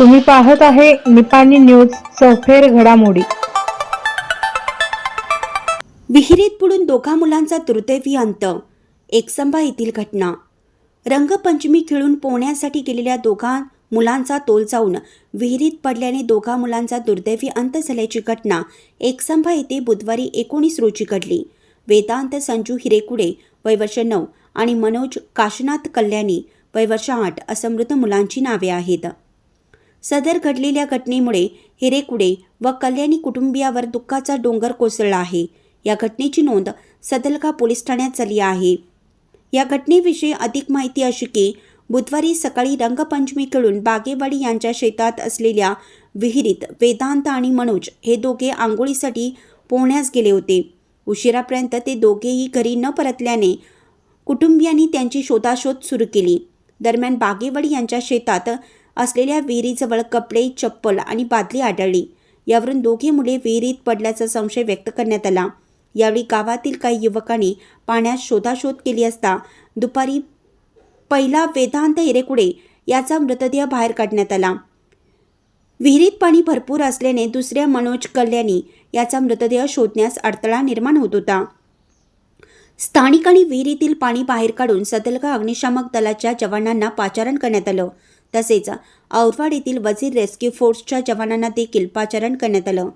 तुम्ही पाहत आहे निपाणी न्यूज सफेर घडामोडी. विहिरीत बुडून दोघा मुलांचा दुर्दैवी अंत एकसंबा येथील घटना. रंगपंचमी खेळून पोहण्यासाठी गेलेल्या दोघा मुलांचा तोल जाऊन विहिरीत पडल्याने दोघा मुलांचा दुर्दैवी अंत झाल्याची घटना एकसंभा येथे बुधवारी एकोणीस रोजी घडली. वेदांत संजू हिरेकुडे वय वर्ष नऊ आणि मनोज काशनाथ कल्याणी वय वर्ष आठ असं मृत मुलांची नावे आहेत. सदर घडलेल्या घटनेमुळे हिरेकुडे व कल्याणी कुटुंबियावर दुःखाचा डोंगर कोसळला आहे. या घटनेची नोंद सदलगा पोलीस ठाण्यात झाली आहे. या घटनेविषयी अधिक माहिती अशी की बुधवारी सकाळी रंगपंचमी खेळून बागेवाडी यांच्या शेतात असलेल्या विहिरीत वेदांत आणि मनोज हे दोघे आंघोळीसाठी पोहण्यास गेले होते. उशिरापर्यंत ते दोघेही घरी न परतल्याने कुटुंबियांनी त्यांची शोधाशोध सुरू केली. दरम्यान बागेवाडी यांच्या शेतात असलेल्या विहिरीजवळ कपडे चप्पल आणि बादली आढळली. यावरून दोघे मुले विहिरीत पडल्याचा संशय व्यक्त करण्यात आला. यावेळी गावातील काही युवकांनी पाण्यात शोधाशोध केली असता दुपारी पहिला वेदांत हिरेकुडे याचा मृतदेह बाहेर काढण्यात आला. विहिरीत पाणी भरपूर असल्याने दुसऱ्या मनोज कल्याणी याचा मृतदेह शोधण्यास अडथळा निर्माण होत होता. स्थानिकांनी विहिरीतील पाणी बाहेर काढून सदलगा अग्निशामक दलाच्या जवानांना पाचारण करण्यात आलं. तसेच औरवाड येथील वजीर रेस्क्यू फोर्सच्या जवानांना देखील पाचारण करण्यात आलं.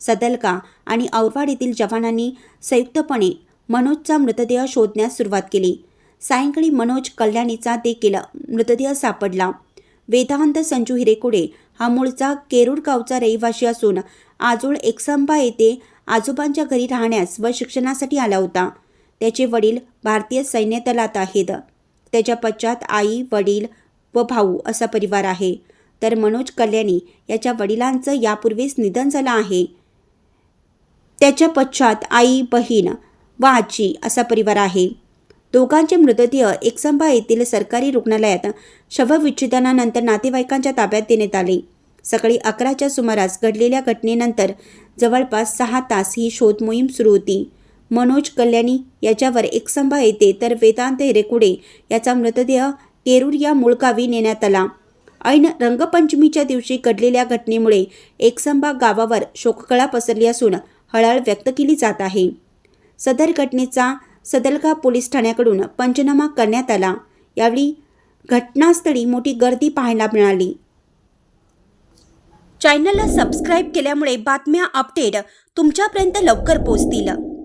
सदलका आणि औरवाड येथील जवानांनी संयुक्तपणे मनोजचा मृतदेह शोधण्यास सुरुवात केली. सायंकाळी मनोज कल्याणीचा देखील मृतदेह सापडला. वेदांत संजू हिरेकुडे हा मूळचा केरूड गावचा रहिवासी असून आजोळ एकसंबा येथे आजोबांच्या घरी राहण्यास व शिक्षणासाठी आला होता. त्याचे वडील भारतीय सैन्य दलात आहेत. त्याच्या पश्चात आई वडील व भाऊ असा परिवार आहे. तर मनोज कल्याणी याच्या वडिलांचं यापूर्वीच निधन झालं आहे. त्याच्या पश्चात आई बहीण व आजी असा परिवार आहे. दोघांचे मृतदेह एकसंभा येथील सरकारी रुग्णालयात शवविच्छेदनानंतर नातेवाईकांच्या ताब्यात देण्यात आले. सकाळी अकराच्या सुमारास घडलेल्या घटनेनंतर जवळपास सहा तास ही शोध मोहीम सुरू होती. मनोज कल्याणी याच्यावर एकसंभा येते तर वेदांत हिरेकुडे याचा मृतदेह केरूर या मूळ गावी नेण्यात आला. ऐन रंगपंचमीच्या दिवशी घडलेल्या घटनेमुळे एकसंबा गावावर शोककळा पसरली असून हळहळ व्यक्त केली जात आहे. सदर घटनेचा सदलगा पोलीस ठाण्याकडून पंचनामा करण्यात आला. यावेळी घटनास्थळी मोठी गर्दी पाहायला मिळाली. चॅनलला सबस्क्राईब केल्यामुळे बातम्या अपडेट तुमच्यापर्यंत लवकर पोहोचतील.